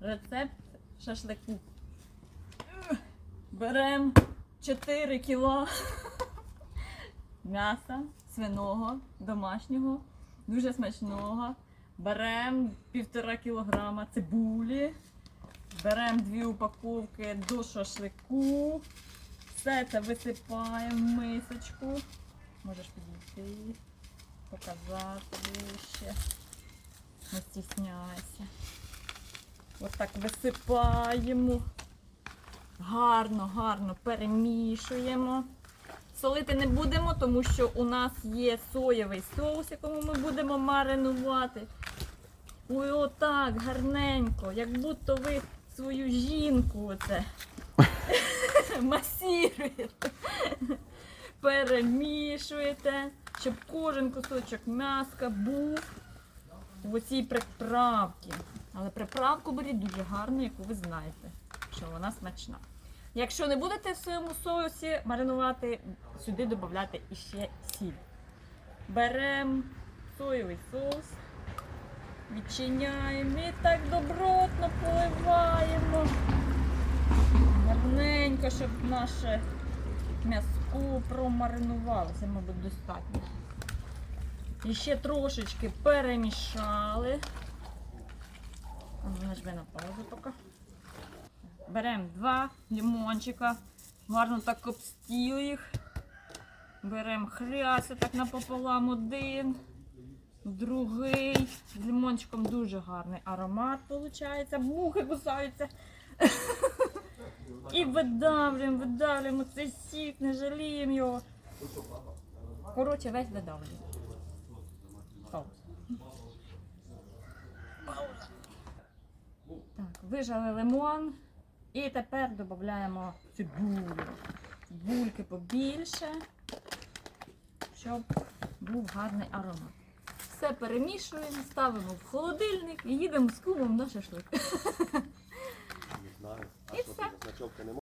Рецепт шашлику. Беремо 4 кіла м'яса свиного, домашнього, дуже смачного. Беремо півтора кілограма цибулі. Беремо дві упаковки до шашлику. Все це висипаємо в мисочку. Можеш підійти, показати ще. Не стісняйся. Ось так висипаємо. Гарно, гарно перемішуємо. Солити не будемо, тому що у нас є соєвий соус, якому ми будемо маринувати. Ой, отак, гарненько, як будто ви свою жінку оце масіруєте. Перемішуєте, щоб кожен кусочок м'яска був в оцій приправці. Але приправку беріть дуже гарну, яку ви знаєте, що вона смачна. Якщо не будете в своєму соусі маринувати, сюди додати іще сіль. Беремо соєвий соус, відчиняємо і так добротно поливаємо. Гарненько, щоб наше м'яско промаринувалося, мабуть, достатньо. І ще трошечки перемішали. Нажми на паузу поки. Беремо два лимончика, гарно так обстіли їх. Беремо хряси так напополам один, другий. З лимончиком дуже гарний аромат виходить. Мухи кусаються. І видавлюємо, видавлюємо цей сік, не жаліємо його. Коротше, весь видавлюємо. Пауза. Вижали лимон. І тепер додаємо цибулю. Бульки побільше, щоб був гарний аромат. Все перемішуємо, ставимо в холодильник і їдемо з кумом на шашлик. Не знаю. А І що значок не